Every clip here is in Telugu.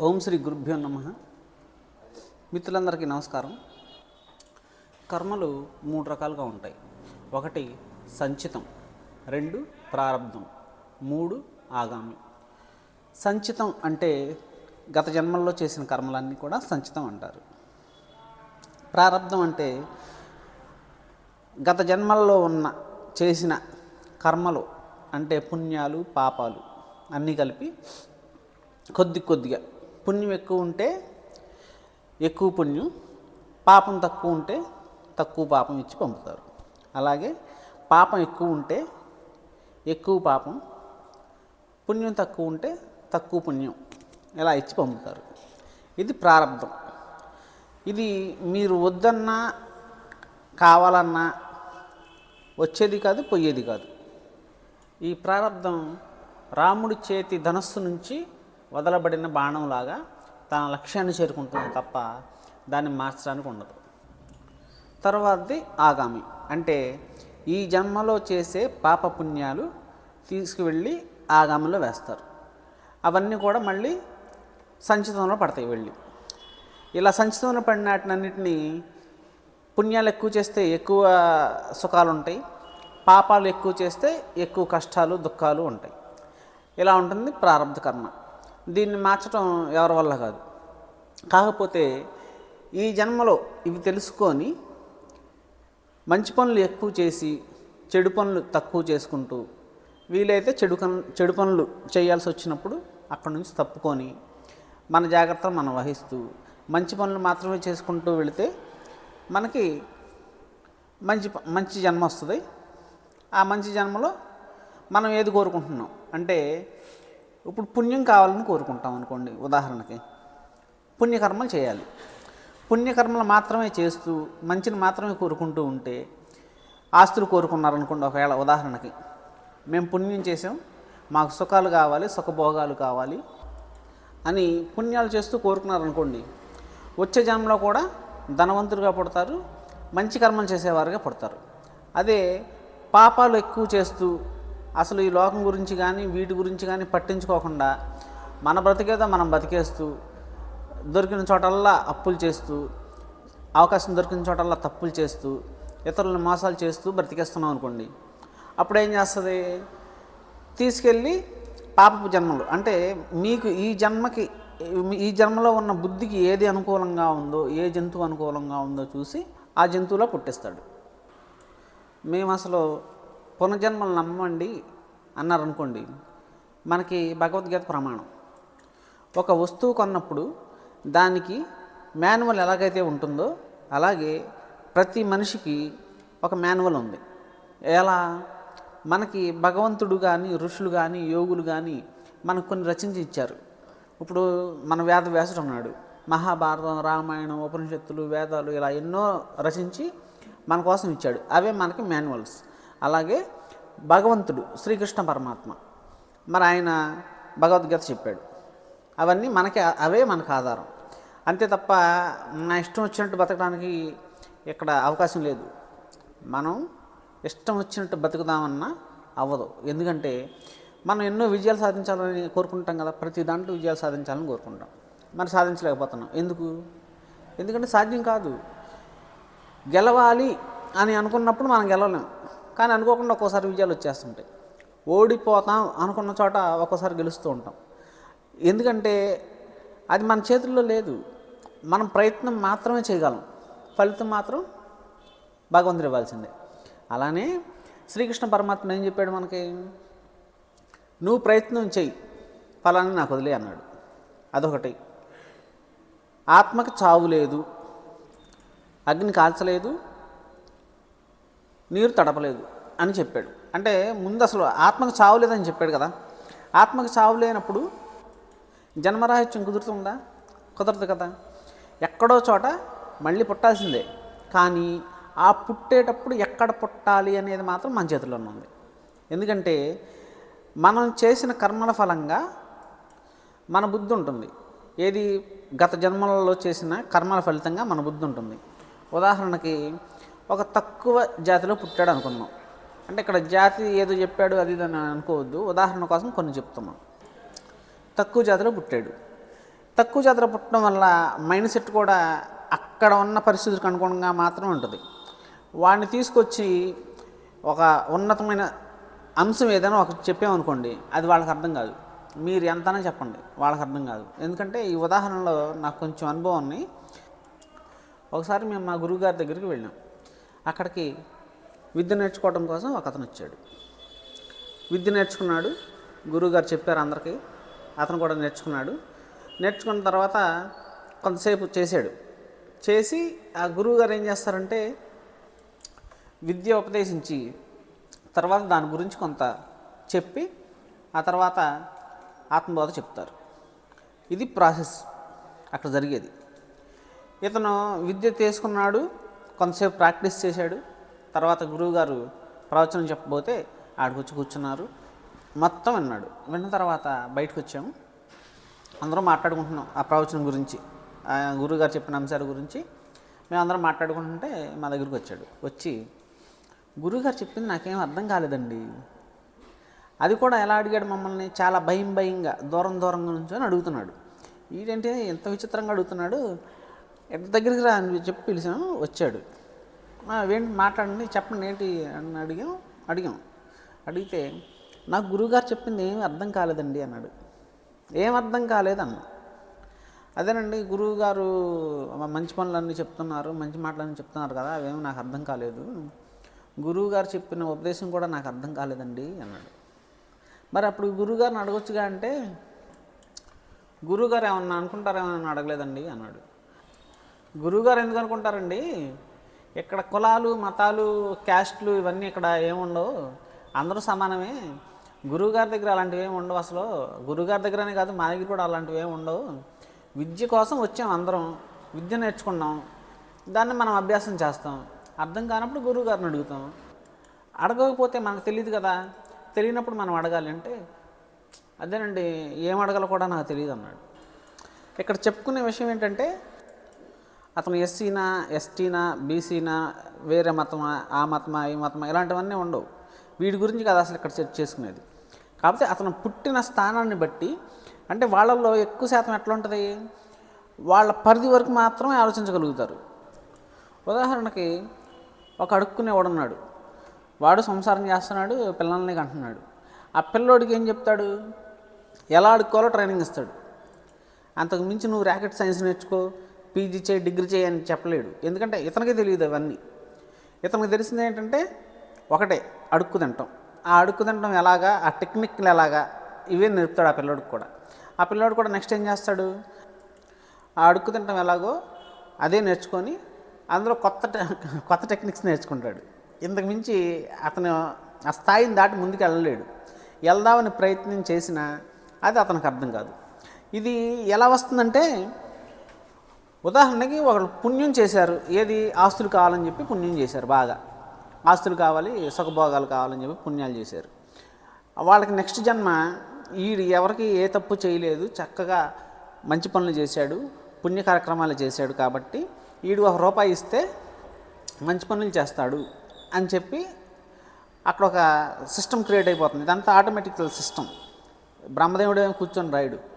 ఓం శ్రీ గురుభ్యో నమ. మిత్రులందరికీ నమస్కారం. కర్మలు మూడు రకాలుగా ఉంటాయి. ఒకటి సంచితం రెండు ప్రారంధం మూడు ఆగామి. సంచితం అంటే గత జన్మల్లో చేసిన కర్మలన్నీ కూడా సంచితం అంటారు. ప్రారంధం అంటే గత జన్మల్లో ఉన్న చేసిన కర్మలు అంటే పుణ్యాలు పాపాలు అన్నీ కలిపి కొద్ది కొద్దిగా పుణ్యం ఎక్కువ ఉంటే ఎక్కువ పుణ్యం పాపం తక్కువ ఉంటే తక్కువ పాపం ఇచ్చి పంపుతారు. అలాగే పాపం ఎక్కువ ఉంటే ఎక్కువ పాపం పుణ్యం తక్కువ ఉంటే తక్కువ పుణ్యం ఇలా ఇచ్చి పంపుతారు. ఇది ప్రారంభం. ఇది మీరు వద్దన్నా కావాలన్నా వచ్చేది కాదు పోయేది కాదు. ఈ ప్రారంధం రాముడి చేతి ధనస్సు నుంచి వదలబడిన బాణంలాగా తన లక్ష్యాన్ని చేరుకుంటుంది తప్ప దాన్ని మార్చడానికి ఉండదు. తర్వాతది ఆగామి. అంటే ఈ జన్మలో చేసే పాప పుణ్యాలు తీసుకువెళ్ళి ఆగామిలో వేస్తారు. అవన్నీ కూడా మళ్ళీ సంచితంలో పడతాయి వెళ్ళి. ఇలా సంచితంలో పడినటినన్నిటినీ పుణ్యాలు ఎక్కువ చేస్తే ఎక్కువ సుఖాలు ఉంటాయి. పాపాలు ఎక్కువ చేస్తే ఎక్కువ కష్టాలు దుఃఖాలు ఉంటాయి. ఇలా ఉంటుంది ప్రారంభ కర్మ. దీన్ని మార్చడం ఎవరి వల్ల కాదు. కాకపోతే ఈ జన్మలో ఇవి తెలుసుకొని మంచి పనులు ఎక్కువ చేసి చెడు పనులు తక్కువ చేసుకుంటూ వీలైతే చెడు చెడు పనులు చేయాల్సి వచ్చినప్పుడు అక్కడి నుంచి తప్పుకొని మన జాగ్రత్తలు మనం వహిస్తూ మంచి పనులు మాత్రమే చేసుకుంటూ వెళితే మనకి మంచి ప- మంచి జన్మ వస్తుంది. ఆ మంచి జన్మలో మనం ఏది కోరుకుంటున్నాం? అంటే ఇప్పుడు పుణ్యం కావాలని కోరుకుంటాం అనుకోండి ఉదాహరణకి. పుణ్యకర్మలు చేయాలి. పుణ్యకర్మలు మాత్రమే చేస్తూ మంచిని మాత్రమే కోరుకుంటూ ఉంటే ఆస్తులు కోరుకున్నారనుకోండి ఒకవేళ ఉదాహరణకి. మేము పుణ్యం చేసాం మాకు సుఖాలు కావాలి సుఖభోగాలు కావాలి అని పుణ్యాలు చేస్తూ కోరుకున్నారనుకోండి వచ్చే జన్మలో కూడా ధనవంతులుగా పుడతారు మంచి కర్మలు చేసేవారుగా పుడతారు. అదే పాపాలు ఎక్కువ చేస్తూ అసలు ఈ లోకం గురించి కానీ వీటి గురించి కానీ పట్టించుకోకుండా మన బ్రతికేదో మనం బతికేస్తూ దొరికిన చోటల్లా అప్పులు చేస్తూ అవకాశం దొరికిన చోటల్లా తప్పులు చేస్తూ ఇతరులను మోసాలు చేస్తూ బ్రతికేస్తున్నాం అనుకోండి. అప్పుడు ఏం చేస్తుంది? తీసుకెళ్ళి పాపపు జన్మలు. అంటే మీకు ఈ జన్మకి ఈ జన్మలో ఉన్న బుద్ధికి ఏది అనుకూలంగా ఉందో ఏ జంతువు అనుకూలంగా ఉందో చూసి ఆ జంతువులో పుట్టిస్తాడు. మేము అసలు పునర్జన్మలు నమ్మండి అన్నారనుకోండి మనకి భగవద్గీత ప్రమాణం. ఒక వస్తువు కొన్నప్పుడు దానికి మాన్యువల్ ఎలాగైతే ఉంటుందో అలాగే ప్రతి మనిషికి ఒక మాన్యువల్ ఉంది. ఎలా? మనకి భగవంతుడు కానీ ఋషులు కానీ యోగులు కానీ మనకు కొన్ని రచించి ఇచ్చారు. ఇప్పుడు మన వేద వ్యాసుడు ఉన్నాడు. మహాభారతం రామాయణం ఉపనిషత్తులు వేదాలు ఇలా ఎన్నో రచించి మన కోసం ఇచ్చాడు. అవే మనకి మాన్యువల్స్. అలాగే భగవంతుడు శ్రీకృష్ణ పరమాత్మ. మరి ఆయన భగవద్గీత చెప్పాడు. అవన్నీ మనకి అవే మనకు ఆధారం. అంతే తప్ప నా ఇష్టం వచ్చినట్టు బతకడానికి ఇక్కడ అవకాశం లేదు. మనం ఇష్టం వచ్చినట్టు బతుకుదామన్నా అవ్వదు. ఎందుకంటే మనం ఎన్నో విజయాలు సాధించాలని కోరుకుంటాం కదా ప్రతి దాంట్లో విజయాలు సాధించాలని కోరుకుంటాం. మరి సాధించలేకపోతున్నాం. ఎందుకు? ఎందుకంటే సాధ్యం కాదు. గెలవాలి అని అనుకున్నప్పుడు మనం గెలవలేం. కానీ అనుకోకుండా ఒక్కోసారి విజయాలు వచ్చేస్తుంటాయి. ఓడిపోతాం అనుకున్న చోట ఒక్కోసారి గెలుస్తూ ఉంటాం. ఎందుకంటే అది మన చేతుల్లో లేదు. మనం ప్రయత్నం మాత్రమే చేయగలం. ఫలితం మాత్రం భగవంతుడు ఇవ్వాల్సిందే. అలానే శ్రీకృష్ణ పరమాత్మ ఏం చెప్పాడు మనకి? నువ్వు ప్రయత్నం చెయ్యి. ఫలాన్ని నాకు వదిలే అన్నాడు. అదొకటి. ఆత్మకు చావు లేదు. అగ్ని కాల్చలేదు. నీరు తడపలేదు అని చెప్పాడు. అంటే ముందు అసలు ఆత్మకు చావు లేదని చెప్పాడు కదా. ఆత్మకు చావు లేనప్పుడు జన్మరాహిత్యం కుదురుతుందా కుదరదు కదా. ఎక్కడో చోట మళ్ళీ పుట్టాల్సిందే. కానీ ఆ పుట్టేటప్పుడు ఎక్కడ పుట్టాలి అనేది మాత్రం మన చేతిలోనే ఉంది. ఎందుకంటే మనం చేసిన కర్మల ఫలంగా మన బుద్ధి ఉంటుంది. ఏది గత జన్మలలో చేసిన కర్మల ఫలితంగా మన బుద్ధి ఉంటుంది. ఉదాహరణకి ఒక తక్కువ జాతిలో పుట్టాడు అనుకుందాం అంటే ఇక్కడ జాతి ఏదో చెప్పాడు అది ఇది అని అనుకోవద్దు. ఉదాహరణ కోసం కొన్ని చెప్తున్నాం. తక్కువ జాతిలో పుట్టాడు. తక్కువ జాతిలో పుట్టడం వల్ల మైండ్ సెట్ కూడా అక్కడ ఉన్న పరిస్థితులకు అనుగుణంగా మాత్రమే ఉంటుంది. వాడిని తీసుకొచ్చి ఒక ఉన్నతమైన అంశం ఏదైనా ఒకటి చెప్పామనుకోండి అది వాళ్ళకి అర్థం కాదు. మీరు ఎంతనా చెప్పండి వాళ్ళకి అర్థం కాదు. ఎందుకంటే ఈ ఉదాహరణలో నాకు కొంచెం అనుభవం ఉన్నాయి. ఒకసారి మేము మా గురువుగారి దగ్గరికి వెళ్ళాం. అక్కడికి విద్య నేర్చుకోవడం కోసం ఒక అతను వచ్చాడు. విద్య నేర్చుకున్నాడు. గురువుగారు చెప్పారు అందరికీ. అతను కూడా నేర్చుకున్నాడు. నేర్చుకున్న తర్వాత కొంతసేపు చేశాడు. చేసి ఆ గురువుగారు ఏం చేస్తారంటే విద్య ఉపదేశించి తర్వాత దాని గురించి కొంత చెప్పి ఆ తర్వాత ఆత్మబోధ చెప్తారు. ఇది ప్రాసెస్. అక్కడ జరిగేది. ఇతను విద్య తీసుకున్నాడు. కొంతసేపు ప్రాక్టీస్ చేశాడు. తర్వాత గురువుగారు ప్రవచనం చెప్పబోతే ఆడికి వచ్చి కూర్చున్నారు. మొత్తం విన్నాడు. విన్న తర్వాత బయటకు వచ్చాము అందరం మాట్లాడుకుంటున్నాం ఆ ప్రవచనం గురించి. గురువుగారు చెప్పిన అంశాల గురించి. మేము అందరం మాట్లాడుకుంటుంటే మా దగ్గరికి వచ్చాడు. వచ్చి గురువుగారు చెప్పింది నాకేం అర్థం కాలేదండి. అది కూడా ఎలా అడిగాడు మమ్మల్ని? చాలా భయం భయంగా దూరం దూరంగా నుంచి అని అడుగుతున్నాడు. ఏంటంటే ఎంత విచిత్రంగా అడుగుతున్నాడు. ఎంత దగ్గరికి రా అని చెప్పి పిలిచాం వచ్చాడు. "ఆ, ఏంటి మాట్లాడండి చెప్పండి ఏంటి? అని అడిగాం. అడిగాం. అడిగితే నాకు గురువుగారు చెప్పింది ఏమీ అర్థం కాలేదండి అన్నాడు. ఏం అర్థం కాలేదు అన్న అదేనండి గురువు గారు మంచి పనులన్నీ చెప్తున్నారు మంచి మాటలన్నీ చెప్తున్నారు కదా అవేమి నాకు అర్థం కాలేదు. గురువు గారు చెప్పిన ఉపదేశం కూడా నాకు అర్థం కాలేదండి అన్నాడు. మరి అప్పుడు గురువుగారిని అడగొచ్చుగా అంటే గురువుగారు ఏమన్నా అనుకుంటారేమని అడగలేదండి అన్నాడు. గురువుగారు ఎందుకు అనుకుంటారండి ఇక్కడ కులాలు మతాలు క్యాస్ట్లు ఇవన్నీ ఇక్కడ ఏముండవు. అందరూ సమానమే. గురువుగారి దగ్గర అలాంటివి ఏమి ఉండవు అసలు. గురువుగారి దగ్గరనే కాదు మా దగ్గర కూడా అలాంటివి ఏమి ఉండవు. విద్య కోసం వచ్చాం అందరం. విద్య నేర్చుకున్నాం. దాన్ని మనం అభ్యాసం చేస్తాం. అర్థం కానప్పుడు గురువుగారిని అడుగుతాం. అడగకపోతే మనకు తెలియదు కదా. తెలియనప్పుడు మనం అడగాలి అంటే అదేనండి ఏం అడగాలో కూడా నాకు తెలియదు అన్నాడు ఇక్కడ చెప్పుకునే విషయం ఏంటంటే అతను ఎస్సీనా ఎస్టీనా బీసీనా వేరే మతమా ఆ మతమా ఈ మతమా ఇలాంటివన్నీ ఉండవు. వీడి గురించి కదా అసలు ఇక్కడ చర్చ చేసుకునేది. కాకపోతే అతను పుట్టిన స్థానాన్ని బట్టి అంటే వాళ్ళల్లో ఎక్కువ శాతం ఎట్లా ఉంటుంది? వాళ్ళ పరిధి వరకు మాత్రమే ఆలోచించగలుగుతారు. ఉదాహరణకి ఒక అడుక్కునేవాడున్నాడు వాడు సంసారం చేస్తున్నాడు పిల్లల్ని కంటున్నాడు. ఆ పిల్లోడికి ఏం చెప్తాడు? ఎలా అడుక్కోవాలో ట్రైనింగ్ ఇస్తాడు. అంతకు మించి నువ్వు ర్యాకెట్ సైన్స్ నేర్చుకో పీజీ చేయి డిగ్రీ చేయి అని చెప్పలేడు. ఎందుకంటే ఇతనికి తెలియదు అవన్నీ. ఇతనికి తెలిసింది ఏంటంటే ఒకటే అడుక్కు తింటాం. ఆ అడుక్కు తింటాం ఎలాగా ఆ టెక్నిక్లు ఎలాగా ఇవే నేర్పుతాడు ఆ పిల్లోడికి కూడా. ఆ పిల్లోడు కూడా నెక్స్ట్ ఏం చేస్తాడు? ఆ అడుక్కు తింటాం ఎలాగో అదే నేర్చుకొని అందులో కొత్త కొత్త టెక్నిక్స్ నేర్చుకుంటాడు. ఇంతకు మించి అతను ఆ స్థాయిని దాటి ముందుకు వెళ్ళలేడు. వెళ్దామని ప్రయత్నం చేసినా అది అతనికి అర్థం కాదు. ఇది ఎలా వస్తుందంటే ఉదాహరణకి ఒకళ్ళు పుణ్యం చేశారు ఏది? ఆస్తులు కావాలని చెప్పి పుణ్యం చేశారు బాగా. ఆస్తులు కావాలి సుఖభోగాలు కావాలని చెప్పి పుణ్యాలు చేశారు. వాళ్ళకి నెక్స్ట్ జన్మ ఈడు ఎవరికి ఏ తప్పు చేయలేదు చక్కగా మంచి పనులు చేశాడు పుణ్య కార్యక్రమాలు చేశాడు కాబట్టి ఈడు ఒక రూపాయి ఇస్తే మంచి పనులు చేస్తాడు అని చెప్పి అక్కడ ఒక సిస్టమ్ క్రియేట్ అయిపోతుంది. ఇదంతా ఆటోమేటికల్ సిస్టమ్. బ్రహ్మదేవుడు కూర్చొని రాయుడు.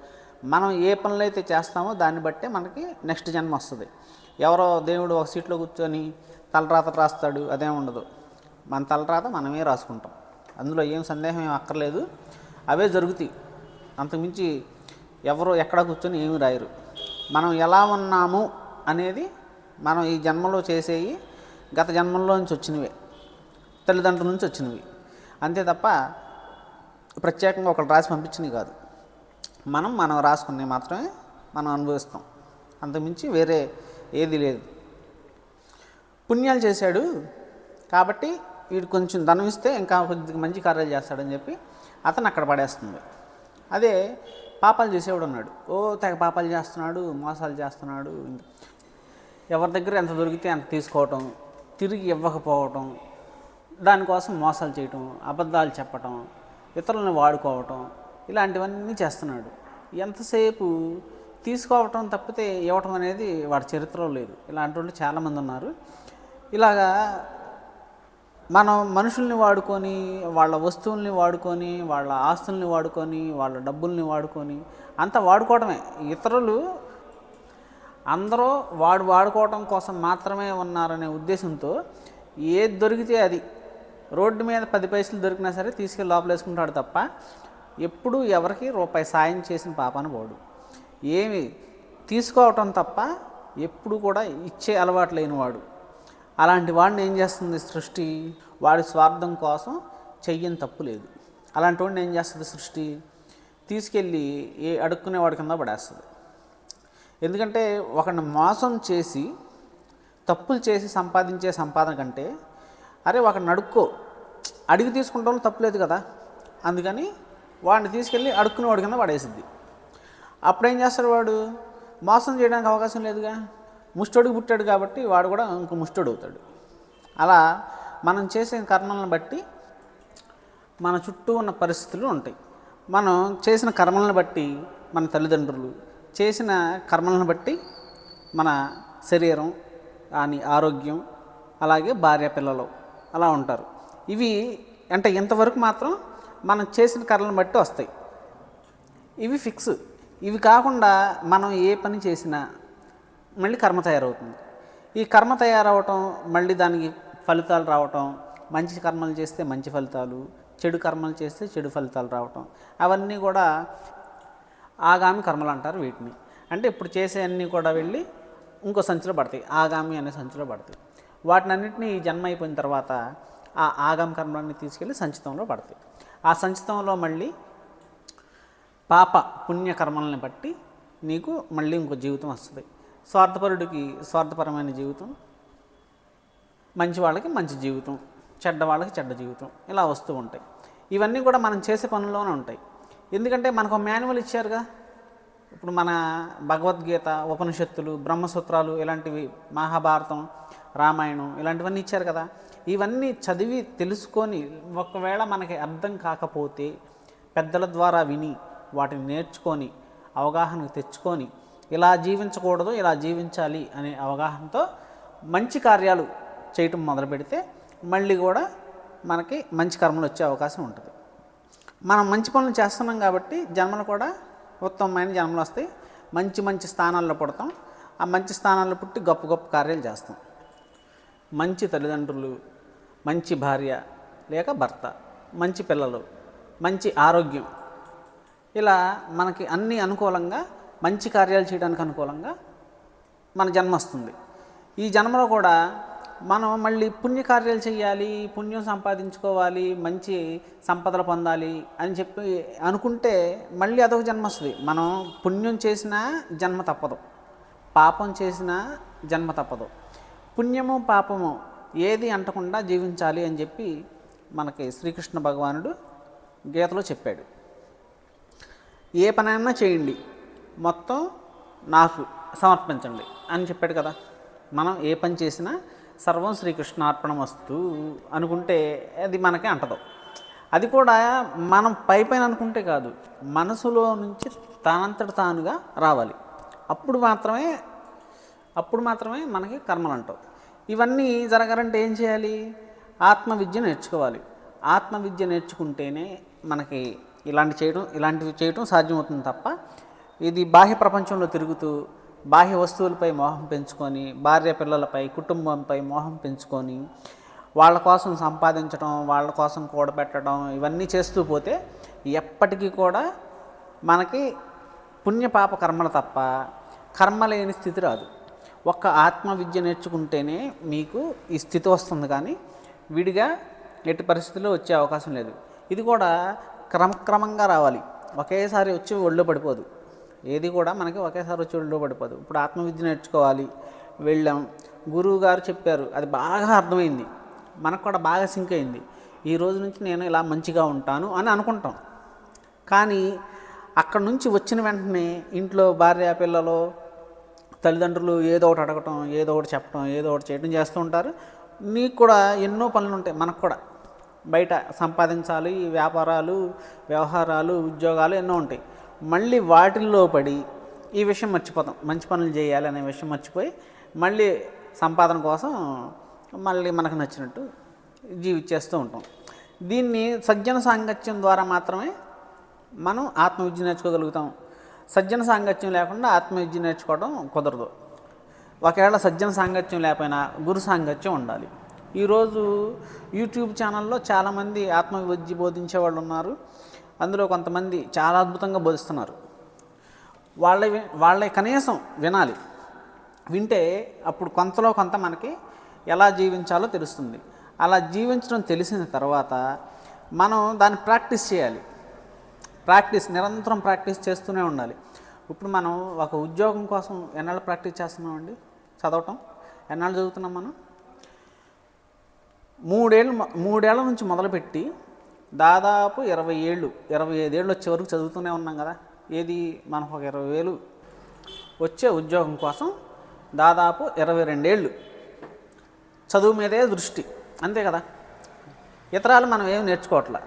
మనం ఏ పనులు అయితే చేస్తామో దాన్ని బట్టే మనకి నెక్స్ట్ జన్మ వస్తుంది. ఎవరో దేవుడు ఒక సీట్లో కూర్చొని తలరాత రాస్తాడు అదేం ఉండదు. మన తలరాత మనమే రాసుకుంటాం. అందులో ఏం సందేహం ఏం అక్కర్లేదు. అవే జరుగుతాయి. అంతకుమించి ఎవరు ఎక్కడ కూర్చొని ఏమి రాయరు. మనం ఎలా ఉన్నాము అనేది మనం ఈ జన్మలో చేసేవి గత జన్మల్లో నుంచి వచ్చినవే. తల్లిదండ్రుల నుంచి వచ్చినవి. అంతే తప్ప ప్రత్యేకంగా ఒకళ్ళు రాసి పంపించినవి కాదు. మనం మనం రాసుకునే మాత్రమే మనం అనుభవిస్తాం. అంతకుమించి వేరే ఏది లేదు. పుణ్యాలు చేశాడు కాబట్టి వీడు కొంచెం ధనం ఇస్తే ఇంకా కొద్దిగా మంచి కార్యాలు చేస్తాడని చెప్పి అతను అక్కడ పడేస్తుంది. అదే పాపాలు చేసేవాడు ఉన్నాడు. ఓ తెగ పాపాలు చేస్తున్నాడు మోసాలు చేస్తున్నాడు. ఎవరి దగ్గర ఎంత దొరికితే అంత తీసుకోవటం తిరిగి ఇవ్వకపోవటం దానికోసం మోసాలు చేయటం అబద్ధాలు చెప్పటం ఇతరులను వాడుకోవటం ఇలాంటివన్నీ చేస్తున్నాడు. ఎంతసేపు తీసుకోవటం తప్పితే ఇవ్వటం అనేది వాడి చరిత్రలో లేదు. ఇలాంటి వాళ్ళు చాలామంది ఉన్నారు. ఇలాగా మనం మనుషుల్ని వాడుకొని వాళ్ళ వస్తువుల్ని వాడుకొని వాళ్ళ ఆస్తుల్ని వాడుకొని వాళ్ళ డబ్బుల్ని వాడుకొని అంతా వాడుకోవడమే ఇతరులు అందరూ వాడు వాడుకోవటం కోసం మాత్రమే ఉన్నారనే ఉద్దేశంతో ఏది దొరికితే అది రోడ్డు మీద పది పైసలు దొరికినా సరే తీసుకెళ్ళి లోపలేసుకుంటాడు తప్ప ఎప్పుడూ ఎవరికి రూపాయి సాయం చేసిన పాపాన పోడు. ఏమి తీసుకోవటం తప్ప ఎప్పుడు కూడా ఇచ్చే అలవాటు లేనివాడు. అలాంటి వాడిని ఏం చేస్తుంది సృష్టి? వాడి స్వార్థం కోసం చెయ్యని తప్పు లేదు. అలాంటి వాడిని ఏం చేస్తుంది సృష్టి? తీసుకెళ్ళి ఏ అడుక్కునేవాడి కింద పడేస్తుంది. ఎందుకంటే ఒకరిని మోసం చేసి తప్పులు చేసి సంపాదించే సంపాదన కంటే అరే ఒకడిని అడుక్కో అడిగి తీసుకుంటాం తప్పులేదు కదా? అందుకని వాడిని తీసుకెళ్ళి అడుక్కునేవాడి కింద పడేసిద్ది. అప్పుడేం చేస్తాడు వాడు? మోసం చేయడానికి అవకాశం లేదుగా. ముష్టోడికి పుట్టాడు కాబట్టి వాడు కూడా ఇంకో ముష్టోడు అవుతాడు. అలా మనం చేసే కర్మలను బట్టి మన చుట్టూ ఉన్న పరిస్థితులు ఉంటాయి. మనం చేసిన కర్మలను బట్టి మన తల్లిదండ్రులు చేసిన కర్మలను బట్టి మన శరీరం కానీ ఆరోగ్యం అలాగే భార్య పిల్లలు అలా ఉంటారు. ఇవి అంటే ఇంతవరకు మాత్రం మనం చేసిన కర్రలను బట్టి వస్తాయి. ఇవి ఫిక్స్. ఇవి కాకుండా మనం ఏ పని చేసినా మళ్ళీ కర్మ తయారవుతుంది. ఈ కర్మ తయారవటం మళ్ళీ దానికి ఫలితాలు రావటం మంచి కర్మలు చేస్తే మంచి ఫలితాలు చెడు కర్మలు చేస్తే చెడు ఫలితాలు రావటం అవన్నీ కూడా ఆగామి కర్మలు అంటారు వీటిని. అంటే ఇప్పుడు చేసే అన్నీ కూడా వెళ్ళి ఇంకో సంచిలో పడతాయి. ఆగామి అనే సంచిలో పడతాయి. వాటినన్నింటినీ ఈ జన్మ అయిపోయిన తర్వాత ఆ ఆగామి కర్మలన్నీ తీసుకెళ్ళి సంచితంలో పడతాయి. ఆ సంచితంలో మళ్ళీ పాప పుణ్యకర్మల్ని బట్టి నీకు మళ్ళీ ఇంకో జీవితం వస్తుంది. స్వార్థపరుడికి స్వార్థపరమైన జీవితం మంచి వాళ్ళకి మంచి జీవితం చెడ్డ వాళ్ళకి చెడ్డ జీవితం ఇలా వస్తూ ఉంటాయి. ఇవన్నీ కూడా మనం చేసే పనుల్లోనే ఉంటాయి. ఎందుకంటే మనకు మాన్యువల్ ఇచ్చారుగా. ఇప్పుడు మన భగవద్గీత ఉపనిషత్తులు బ్రహ్మసూత్రాలు ఇలాంటివి మహాభారతం రామాయణం ఇలాంటివన్నీ ఇచ్చారు కదా. ఇవన్నీ చదివి తెలుసుకొని ఒకవేళ మనకి అర్థం కాకపోతే పెద్దల ద్వారా విని వాటిని నేర్చుకొని అవగాహన తెచ్చుకొని ఇలా జీవించకూడదు ఇలా జీవించాలి అనే అవగాహనతో మంచి కార్యాలు చేయటం మొదలు పెడితే మళ్ళీ కూడా మనకి మంచి కర్మలు వచ్చే అవకాశం ఉంటుంది. మనం మంచి పనులు చేస్తున్నాం కాబట్టి జన్మలు కూడా ఉత్తమమైన జన్మలు వస్తాయి. మంచి మంచి స్థానాల్లో పుడతాం. ఆ మంచి స్థానాల్లో పుట్టి గొప్ప గొప్ప కార్యాలు చేస్తాం. మంచి తల్లిదండ్రులు మంచి భార్య లేక భర్త మంచి పిల్లలు మంచి ఆరోగ్యం. ఇలా మనకి అన్ని అనుకూలంగా మంచి కార్యాలు చేయడానికి అనుకూలంగా మన జన్మ వస్తుంది. ఈ జన్మలో కూడా మనం మళ్ళీ పుణ్యకార్యాలు చేయాలి పుణ్యం సంపాదించుకోవాలి మంచి సంపదలు పొందాలి అని చెప్పి అనుకుంటే మళ్ళీ అదొక జన్మ వస్తుంది. మనం పుణ్యం చేసినా జన్మ తప్పదు. పాపం చేసినా జన్మ తప్పదు. పుణ్యము పాపము ఏది అంటకుండా జీవించాలి అని చెప్పి మనకి శ్రీకృష్ణ భగవానుడు గీతలో చెప్పాడు. ఏ పనైనా చేయండి. మొత్తం నాకు సమర్పించండి అని చెప్పాడు కదా. మనం ఏ పని చేసినా సర్వం శ్రీకృష్ణార్పణం వస్తూ అనుకుంటే అది మనకే అంటదు. అది కూడా మనం పై పైన అనుకుంటే కాదు. మనసులో నుంచి తానంతట తానుగా రావాలి. అప్పుడు మాత్రమే అప్పుడు మాత్రమే మనకి కర్మలు అంటావు. ఇవన్నీ జరగాలంటే ఏం చేయాలి? ఆత్మవిద్య నేర్చుకోవాలి. ఆత్మవిద్య నేర్చుకుంటేనే మనకి ఇలాంటి చేయడం ఇలాంటివి చేయడం సాధ్యమవుతుంది తప్ప ఇది బాహ్య ప్రపంచంలో తిరుగుతూ బాహ్య వస్తువులపై మోహం పెంచుకొని భార్య పిల్లలపై కుటుంబంపై మోహం పెంచుకొని వాళ్ళ కోసం సంపాదించడం వాళ్ళ కోసం కూడబెట్టడం ఇవన్నీ చేస్తూ పోతే ఎప్పటికీ కూడా మనకి పుణ్యపాప కర్మలు తప్ప కర్మ లేని స్థితి రాదు. ఒక్క ఆత్మ విద్య నేర్చుకుంటేనే మీకు ఈ స్థితి వస్తుంది కానీ విడిగా ఎట్టి పరిస్థితుల్లో వచ్చే అవకాశం లేదు. ఇది కూడా క్రమక్రమంగా రావాలి. ఒకేసారి వచ్చి ఒళ్ళో పడిపోదు. ఏది కూడా మనకి ఒకేసారి వచ్చి ఒళ్ళో పడిపోదు. ఇప్పుడు ఆత్మవిద్య నేర్చుకోవాలి వెళ్ళాం. గురువు గారు చెప్పారు అది బాగా అర్థమైంది. మనకు కూడా బాగా సింక్ అయింది. ఈ రోజు నుంచి నేను ఇలా మంచిగా ఉంటాను అని అనుకుంటాం. కానీ అక్కడ నుంచి వచ్చిన వెంటనే ఇంట్లో భార్య పిల్లలు తల్లిదండ్రులు ఏదో ఒకటి అడగటం ఏదో ఒకటి చెప్పడం ఏదో ఒకటి చేయడం చేస్తూ ఉంటారు. నీకు కూడా ఎన్నో పనులు ఉంటాయి మనకు కూడా. బయట సంపాదించాలి వ్యాపారాలు వ్యవహారాలు ఉద్యోగాలు ఎన్నో ఉంటాయి. మళ్ళీ వాటిల్లో పడి ఈ విషయం మర్చిపోతాం. మంచి పనులు చేయాలి అనే విషయం మర్చిపోయి మళ్ళీ సంపాదన కోసం మళ్ళీ మనకు నచ్చినట్టు జీవించేస్తూ ఉంటాం. దీన్ని సజ్జన సాంగత్యం ద్వారా మాత్రమే మనం ఆత్మవిద్య నేర్చుకోగలుగుతాం. సజ్జన సాంగత్యం లేకుండా ఆత్మవిద్య నేర్చుకోవడం కుదరదు. ఒకవేళ సజ్జన సాంగత్యం లేకపోయినా గురు సాంగత్యం ఉండాలి. ఈరోజు యూట్యూబ్ ఛానల్లో చాలామంది ఆత్మవిద్య బోధించే వాళ్ళు ఉన్నారు. అందులో కొంతమంది చాలా అద్భుతంగా బోధిస్తున్నారు. వాళ్ళ వాళ్ళ కనీసం వినాలి. వింటే అప్పుడు కొంతలో కొంత మనకి ఎలా జీవించాలో తెలుస్తుంది. అలా జీవించడం తెలిసిన తర్వాత మనం దాన్ని ప్రాక్టీస్ చేయాలి. ప్రాక్టీస్ నిరంతరం ప్రాక్టీస్ చేస్తూనే ఉండాలి. ఇప్పుడు మనం ఒక ఉద్యోగం కోసం ఎన్నాళ్ళు ప్రాక్టీస్ చేస్తున్నామండి? చదవటం? ఎన్నాళ్ళు చదువుతున్నాం మనం? మూడేళ్ళు మూడేళ్ళ నుంచి మొదలుపెట్టి దాదాపు ఇరవై ఏళ్ళు ఇరవై ఐదేళ్ళు వచ్చే వరకు చదువుతూనే ఉన్నాం కదా? ఏది? మనకు ఒక ఇరవై వేలు వచ్చే ఉద్యోగం కోసం దాదాపు ఇరవై రెండేళ్ళు చదువు మీదే దృష్టి. అంతే కదా? ఇతరాలు మనం ఏం నేర్చుకోవట్లే?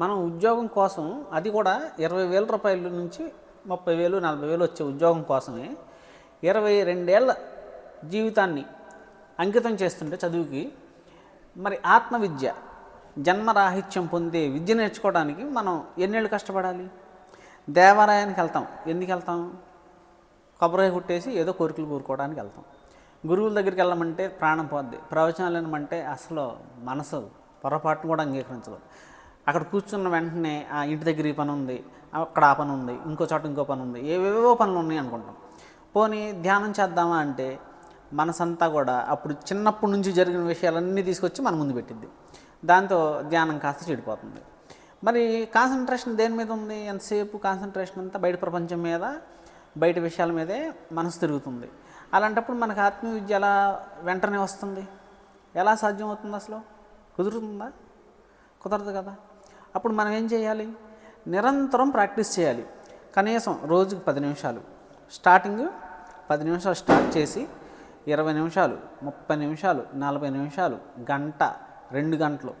మనం ఉద్యోగం కోసం అది కూడా ఇరవై వేల రూపాయల నుంచి ముప్పై వేలు నలభై వేలు వచ్చే ఉద్యోగం కోసమే ఇరవై రెండేళ్ళ జీవితాన్ని అంకితం చేస్తుంటే చదువుకి మరి ఆత్మవిద్య జన్మరాహిత్యం పొందే విద్య నేర్చుకోవడానికి మనం ఎన్నేళ్ళు కష్టపడాలి? దేవాలయానికి వెళ్తాం. ఎందుకు వెళ్తాం? కొబ్బరి కుట్టేసి ఏదో కోరికలు కోరుకోవడానికి వెళ్తాం. గురువుల దగ్గరికి వెళ్ళమంటే ప్రాణం పోద్ది. ప్రవచనాలు వినమంటే అసలు మనసు పొరపాటును కూడా అంగీకరించదు. అక్కడ కూర్చున్న వెంటనే ఆ ఇంటి దగ్గర ఈ పని ఉంది అక్కడ ఆ పని ఉంది ఇంకో చోట ఇంకో పని ఉంది ఏవేవో పనులు ఉన్నాయి అనుకుంటాం. పోనీ ధ్యానం చేద్దామా అంటే మనసంతా కూడా అప్పుడు చిన్నప్పటి నుంచి జరిగిన విషయాలన్నీ తీసుకొచ్చి మన ముందు పెట్టిద్ది. దాంతో ధ్యానం కాస్త చెడిపోతుంది. మరి కాన్సన్ట్రేషన్ దేని మీద ఉంది? ఎంతసేపు కాన్సన్ట్రేషన్ అంతా బయట ప్రపంచం మీద బయట విషయాల మీదే మనసు తిరుగుతుంది. అలాంటప్పుడు మనకు ఆత్మవిద్య ఎలా వెంటనే వస్తుంది? ఎలా సాధ్యమవుతుంది అసలు? కుదురుతుందా? కుదరదు కదా. అప్పుడు మనం ఏం చేయాలి? నిరంతరం ప్రాక్టీస్ చేయాలి. కనీసం రోజుకి పది నిమిషాలు. స్టార్టింగ్ పది నిమిషాలు స్టార్ట్ చేసి ఇరవై నిమిషాలు ముప్పై నిమిషాలు నలభై నిమిషాలు గంట రెండు గంటలు.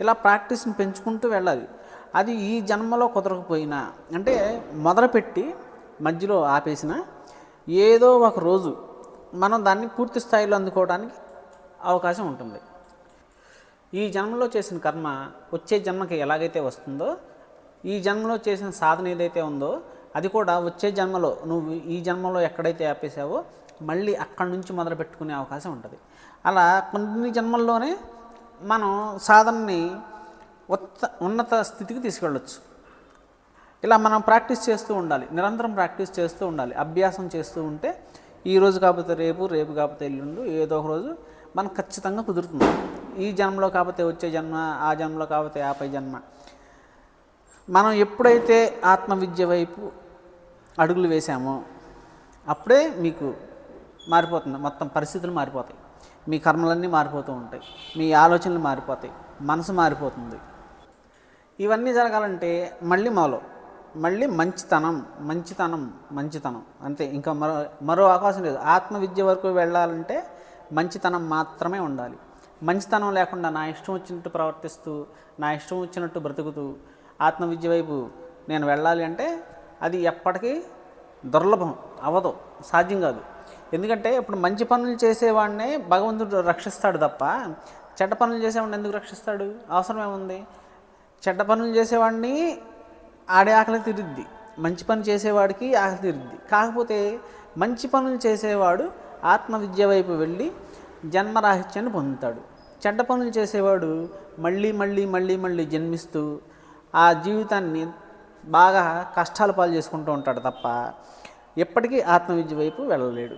ఇలా ప్రాక్టీస్ని పెంచుకుంటూ వెళ్ళాలి. అది ఈ జన్మలో కుదరకపోయినా అంటే మొదలుపెట్టి మధ్యలో ఆపేసిన ఏదో ఒక రోజు మనం దాన్ని పూర్తి స్థాయిలో అందుకోవడానికి అవకాశం ఉంటుంది. ఈ జన్మలో చేసిన కర్మ వచ్చే జన్మకి ఎలాగైతే వస్తుందో ఈ జన్మలో చేసిన సాధన ఏదైతే ఉందో అది కూడా వచ్చే జన్మలో నువ్వు ఈ జన్మలో ఎక్కడైతే ఆపేసావో మళ్ళీ అక్కడి నుంచి మొదలు పెట్టుకునే అవకాశం ఉంటుంది. అలా కొన్ని జన్మల్లోనే మనం సాధనని ఉత్త ఉన్నత స్థితికి తీసుకెళ్ళొచ్చు. ఇలా మనం ప్రాక్టీస్ చేస్తూ ఉండాలి నిరంతరం ప్రాక్టీస్ చేస్తూ ఉండాలి అభ్యాసం చేస్తూ ఉంటే ఈ రోజు కాకపోతే రేపు రేపు కాకపోతే ఎల్లుండు ఏదో ఒక రోజు మనకు ఖచ్చితంగా కుదురుతుంది ఈ జన్మలో కాకపోతే వచ్చే జన్మ ఆ జన్మలో కాకపోతే ఆపై జన్మ. మనం ఎప్పుడైతే ఆత్మవిద్య వైపు అడుగులు వేసామో అప్పుడే మీకు మారిపోతుంది. మొత్తం పరిస్థితులు మారిపోతాయి. మీ కర్మలన్నీ మారిపోతూ ఉంటాయి. మీ ఆలోచనలు మారిపోతాయి. మనసు మారిపోతుంది. ఇవన్నీ జరగాలంటే మళ్ళీ మొదలు. మళ్ళీ మంచితనం మంచితనం మంచితనం. అంతే. ఇంకా మరో మరో అవకాశం లేదు. ఆత్మవిద్య వరకు వెళ్ళాలంటే మంచితనం మాత్రమే ఉండాలి. మంచితనం లేకుండా నా ఇష్టం వచ్చినట్టు ప్రవర్తిస్తూ నా ఇష్టం వచ్చినట్టు బ్రతుకుతూ ఆత్మవిద్య వైపు నేను వెళ్ళాలి అంటే అది ఎప్పటికీ దుర్లభం అవ్వదు సాధ్యం కాదు. ఎందుకంటే ఇప్పుడు మంచి పనులు చేసేవాడినే భగవంతుడు రక్షిస్తాడు తప్ప చెడ్డ పనులు చేసేవాడిని ఎందుకు రక్షిస్తాడు? అవసరం ఏముంది? చెడ్డ పనులు చేసేవాడిని ఆడే ఆకలి తీరుద్ది. మంచి పని చేసేవాడికి ఆకలి తీరుద్ది. కాకపోతే మంచి పనులు చేసేవాడు ఆత్మవిద్య వైపు వెళ్ళి జన్మరాహిత్యాన్ని పొందుతాడు. చెడ్డ పనులు చేసేవాడు మళ్ళీ మళ్ళీ మళ్ళీ మళ్ళీ జన్మిస్తూ ఆ జీవితాన్ని బాగా కష్టాల పాలు చేసుకుంటూ ఉంటాడు తప్ప ఎప్పటికీ ఆత్మవిద్య వైపు వెళ్ళలేడు.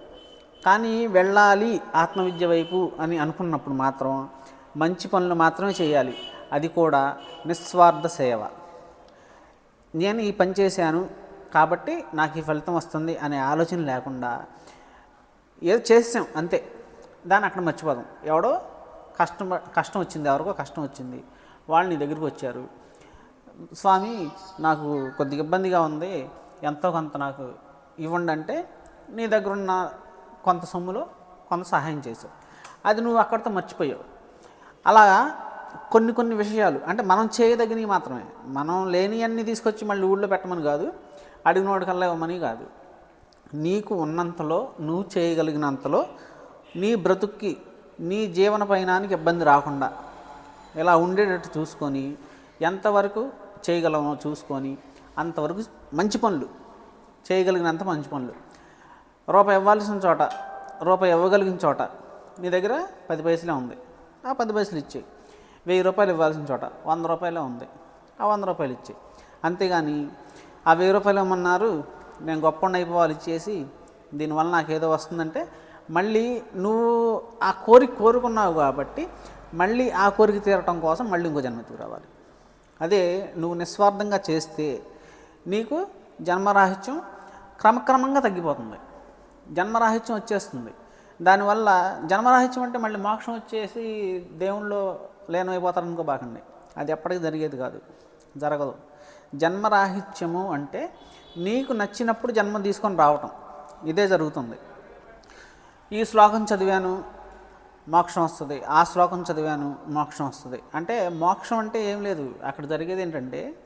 కానీ వెళ్ళాలి ఆత్మవిద్య వైపు అని అనుకున్నప్పుడు మాత్రం మంచి పనులు మాత్రమే చేయాలి. అది కూడా నిస్వార్థ సేవ. నేను ఈ పని చేశాను కాబట్టి నాకు ఈ ఫలితం వస్తుంది అనే ఆలోచన లేకుండా ఏదో చేసాం అంతే. దాన్ని అక్కడ మర్చిపోదాం. ఎవడో కష్టం కష్టం వచ్చింది ఎవరికో కష్టం వచ్చింది. వాళ్ళు నీ దగ్గరికి వచ్చారు. స్వామి నాకు కొద్దిగా ఇబ్బందిగా ఉంది. ఎంతో కొంత నాకు ఇవ్వండి అంటే నీ దగ్గర ఉన్న కొంత సొమ్ములో కొంత సహాయం చేసావు అది నువ్వు అక్కడితో మర్చిపోయావు. అలా కొన్ని కొన్ని విషయాలు అంటే మనం చేయదగినవి మాత్రమే. మనం లేని అన్ని తీసుకొచ్చి మళ్ళీ ఊళ్ళో పెట్టమని కాదు. అడిగినోడికల్లా ఇవ్వమని కాదు. నీకు ఉన్నంతలో నువ్వు చేయగలిగినంతలో నీ బ్రతుక్కి నీ జీవన పయనానికి ఇబ్బంది రాకుండా ఇలా ఉండేటట్టు చూసుకొని ఎంతవరకు చేయగలమో చూసుకొని అంతవరకు మంచి పనులు చేయగలిగినంత మంచి పనులు. రూపాయి ఇవ్వాల్సిన చోట రూపాయి ఇవ్వగలిగిన చోట నీ దగ్గర పది పైసలే ఉంది. ఆ పది పైసలు ఇచ్చేయి. వెయ్యి రూపాయలు ఇవ్వాల్సిన చోట వంద రూపాయలే ఉంది. ఆ వంద రూపాయలు ఇచ్చేయి. అంతేగాని ఆ వెయ్యి రూపాయలు ఇవ్వమన్నారు నేను గొప్ప అయిపోవాలి ఇచ్చేసి దీనివల్ల నాకు ఏదో వస్తుందంటే మళ్ళీ నువ్వు ఆ కోరిక కోరుకున్నావు కాబట్టి మళ్ళీ ఆ కోరిక తీరటం కోసం మళ్ళీ ఇంకో జన్మ రావాలి. అదే నువ్వు నిస్వార్థంగా చేస్తే నీకు జన్మరాహిత్యం క్రమక్రమంగా తగ్గిపోతుంది. జన్మరాహిత్యం వచ్చేస్తుంది. దానివల్ల జన్మరాహిత్యం అంటే మళ్ళీ మోక్షం వచ్చేసి దేవుళ్ళు లీనమైపోతారనుకో బాకండి అది ఎప్పటికీ జరిగేది కాదు. జరగదు. జన్మరాహిత్యము అంటే నీకు నచ్చినప్పుడు జన్మ తీసుకొని రావటం. ఇదే జరుగుతుంది. ఈ శ్లోకం చదివాను మోక్షం వస్తుంది. ఆ శ్లోకం చదివాను మోక్షం వస్తుంది. అంటే మోక్షం అంటే ఏం లేదు. అక్కడ జరిగేది ఏంటంటే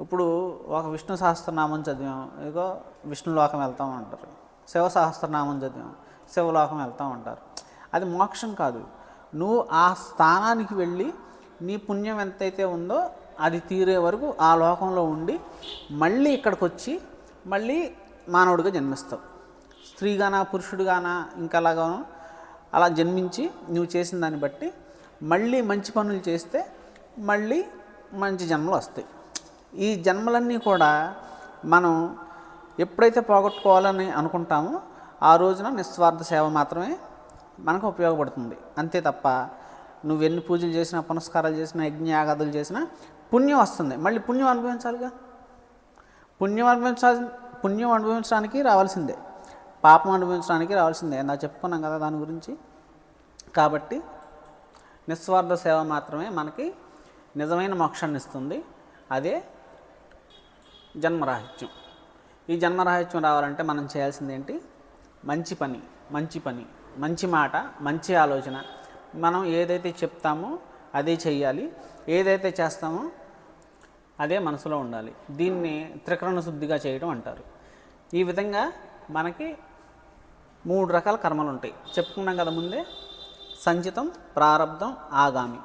ఇప్పుడు ఒక విష్ణు సహస్రనామం చదివాం. ఇదిగో విష్ణులోకం వెళ్తాం అంటారు. శివ సహస్రనామం చదివాం. శివలోకం వెళ్తాం అంటారు. అది మోక్షం కాదు. నువ్వు ఆ స్థానానికి వెళ్ళి నీ పుణ్యం ఎంతైతే ఉందో అది తీరే వరకు ఆ లోకంలో ఉండి మళ్ళీ ఇక్కడికి వచ్చి మళ్ళీ మానవుడిగా జన్మిస్తావు. స్త్రీగానా పురుషుడుగానా ఇంకలాగానో అలా జన్మించి నువ్వు చేసిన దాన్ని బట్టి మళ్ళీ మంచి పనులు చేస్తే మళ్ళీ మంచి జన్మలు వస్తాయి. ఈ జన్మలన్నీ కూడా మనం ఎప్పుడైతే పోగొట్టుకోవాలని అనుకుంటామో ఆ రోజున నిస్వార్థ సేవ మాత్రమే మనకు ఉపయోగపడుతుంది. అంతే తప్ప నువ్వు ఎన్ని పూజలు చేసినా పునస్కారాలు చేసినా యజ్ఞయాగాదులు చేసినా పుణ్యం వస్తుంది. మళ్ళీ పుణ్యం అనుభవించాలిగా? పుణ్యం అనుభవించాలి పుణ్యం అనుభవించడానికి రావాల్సిందే. పాపం అనుభవించడానికి రావాల్సిందే. నా చెప్పుకున్నాం కదా దాని గురించి. కాబట్టి నిస్వార్థ సేవ మాత్రమే మనకి నిజమైన మోక్షాన్ని ఇస్తుంది. అదే జన్మరాహిత్యం. ఈ జన్మరాహిత్యం రావాలంటే మనం చేయాల్సింది ఏంటి? మంచి పని మంచి పని మంచి మాట మంచి ఆలోచన. మనం ఏదైతే చెప్తామో అదే చేయాలి ఏదైతే చేస్తామో అదే మనసులో ఉండాలి. దీన్ని త్రికరణ శుద్ధిగా చేయడం అంటారు. ఈ విధంగా మనకి మూడు రకాల కర్మలు ఉంటాయి. చెప్పుకున్నాం కదా ముందే? సంచితం ప్రారంధం ఆగామి.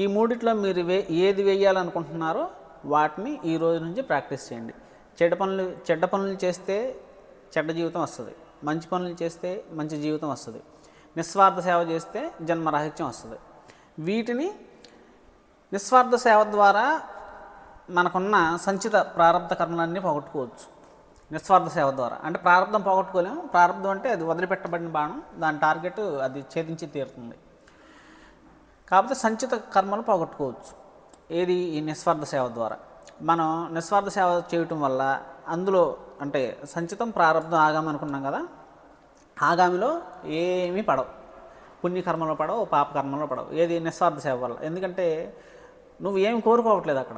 ఈ మూడిట్లో మీరు వే ఏది వేయాలనుకుంటున్నారో వాటిని ఈ రోజు నుంచి ప్రాక్టీస్ చేయండి. చెడ్డ పనులు చెడ్డ పనులు చేస్తే చెడ్డ జీవితం వస్తుంది. మంచి పనులు చేస్తే మంచి జీవితం వస్తుంది. నిస్వార్థ సేవ చేస్తే జన్మరాహిత్యం వస్తుంది. వీటిని నిస్వార్థ సేవ ద్వారా మనకున్న సంచిత ప్రారంభ కర్మలన్నీ పోగొట్టుకోవచ్చు. నిస్వార్థ సేవ ద్వారా. అంటే ప్రారంభం పోగొట్టుకోలేము. ప్రారంభం అంటే అది వదిలిపెట్టబడిన బాణం. దాని టార్గెట్ అది ఛేదించి తీరుతుంది. కాకపోతే సంచిత కర్మలు పోగొట్టుకోవచ్చు. ఏది? ఈ నిస్వార్థ సేవ ద్వారా. మనం నిస్వార్థ సేవ చేయటం వల్ల అందులో అంటే సంచితం ప్రారంభం ఆగామి అనుకున్నాం కదా? ఆగామిలో ఏమీ పడవు. పుణ్యకర్మలో పడవు పాపకర్మలో పడవు. ఏది? నిస్వార్థ సేవ వల్ల. ఎందుకంటే నువ్వు ఏమి కోరుకోవట్లేదు అక్కడ.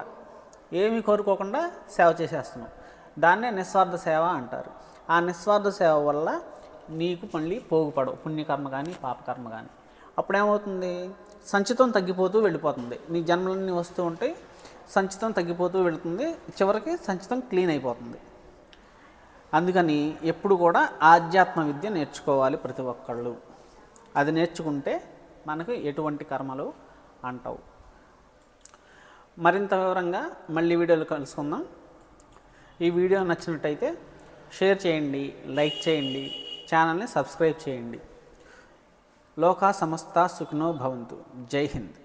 ఏమీ కోరుకోకుండా సేవ చేసేస్తున్నావు దాన్నే నిస్వార్థ సేవ అంటారు. ఆ నిస్వార్థ సేవ వల్ల నీకు మళ్ళీ పోగుపడవు. పుణ్యకర్మ కానీ పాపకర్మ కానీ అప్పుడేమవుతుంది? సంచితం తగ్గిపోతూ వెళ్ళిపోతుంది. నీ జన్మలన్నీ వస్తూ ఉంటాయి సంచితం తగ్గిపోతూ వెళుతుంది. చివరికి సంచితం క్లీన్ అయిపోతుంది. అందుకని ఎప్పుడు కూడా ఆధ్యాత్మ విద్య నేర్చుకోవాలి ప్రతి ఒక్కళ్ళు. అది నేర్చుకుంటే మనకు ఎటువంటి కర్మలు అంటావు. మరింత వివరంగా మళ్ళీ వీడియోలు కలుసుకుందాం. ఈ వీడియో నచ్చినట్టయితే షేర్ చేయండి లైక్ చేయండి ఛానల్ని సబ్స్క్రైబ్ చేయండి. లోకా సమస్త సుఖినో భవంతు. జై హింద్.